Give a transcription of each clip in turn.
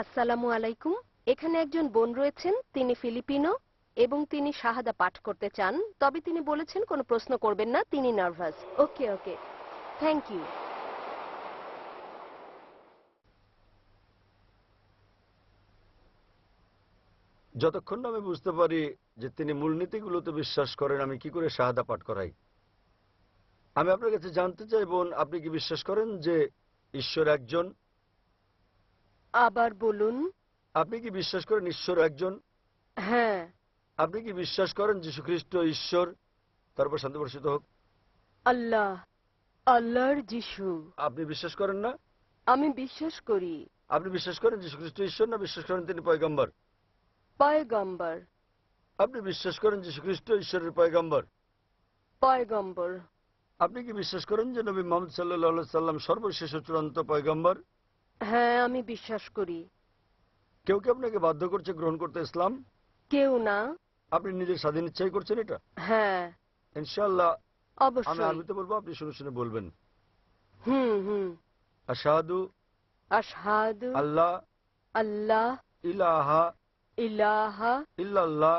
আসসালামু আলাইকুম। এখানে একজন বোন রয়েছেন, তিনি ফিলিপিনো, এবং তিনি শাহাদা পাঠ করতে চান। তবে তিনি বলেছেন, কোনো প্রশ্ন করবেন না, তিনি nervous. Okay okay. Thank you যতক্ষণ না আমি বুঝতে পারি যে তিনি মূলনীতিগুলোতে বিশ্বাস করেন, আমি কি করে শাহাদা পাঠ করাই? আমি আপনার কাছে জানতে চাই, বোন, আপনি কি বিশ্বাস করেন যে ঈশ্বর একজন আবার বলুন। আপনি কি বিশ্বাস করেন ঈশ্বর একজন? হ্যাঁ। আপনি কি বিশ্বাস করেন যীশু খ্রিস্ট ঈশ্বর? তারপর শান্তি বর্ষিত হোক। আল্লাহ আল্লাহর যিশু। আপনি বিশ্বাস করেন না? আমি বিশ্বাস করি। আপনি বিশ্বাস করেন যীশু খ্রিস্ট ঈশ্বর না বিশ্বাস করেন তিনি পয়গম্বর? পয়গম্বর। আপনি বিশ্বাস করেন যীশু খ্রিস্ট ঈশ্বরের পয়গম্বর? পয়গম্বর। আপনি কি বিশ্বাস করেন যে নবী মোহাম্মদ সাল্লাহ সাল্লাম সর্বশেষ চূড়ান্ত পয়গম্বর? হ্যাঁ আমি বিশ্বাস করি। কেউ কি আপনাকে বাধ্য করছে গ্রহণ করতে ইসলাম? কেউ না। আপনি নিজের স্বাধীন ইচ্ছাই করছেন এটা? হ্যাঁ। ইনশাআল্লাহ আমি আরবিতে বলব আপনি শুনে শুনে বলবেন। হুম হুম। আশাহাদু আশহাদু আল্লাহ আল্লাহ ইলাহা ইলাহা ইল্লাল্লাহ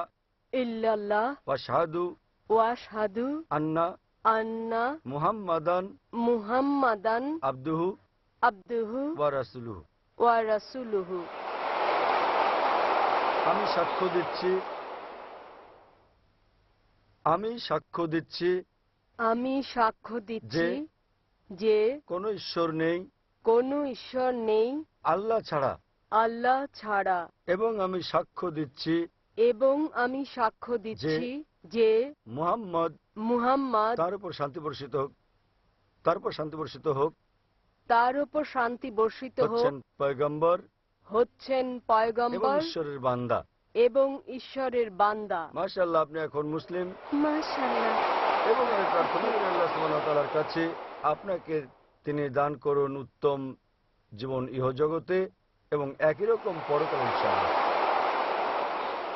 ইল্লাল্লাহ ওয়াশহাদু ওয়াশহাদু আন্না আন্না মুহাম্মাদান মুহাম্মাদান আবদুহু আবদুহু আমি সাক্ষ্য দিচ্ছি। আমি সাক্ষ্য দিচ্ছি আমি সাক্ষ্য দিচ্ছি যে- যে কোনো ঈশ্বর নেই। কোনো ঈশ্বর নেই। আল্লাহ ছাড়া। আল্লাহ ছাড়া। এবং আমি সাক্ষ্য দিচ্ছি এবং আমি সাক্ষ্য দিচ্ছি যে মুহাম্মদ মুহাম্মদ তার উপর শান্তি বর্ষিত হোক তার উপর শান্তি বর্ষিত হোক। তার উপর শান্তি বর্ষিত হোক হচ্ছেন পয়গম্বর হচ্ছেন পয়গম্বর ঈশ্বরের বান্দা। এবং ঈশ্বরের বান্দা। মাশাআল্লাহ আপনি এখন মুসলিম। মাশাআল্লাহ। এবং আমি প্রার্থনা করি আল্লাহ সুবহানাহু ওয়া তাআলার কাছে আপনাকে তিনি দান করুন উত্তম জীবন ইহজগতে এবং একই রকম পরকাল ইনশাআল্লাহ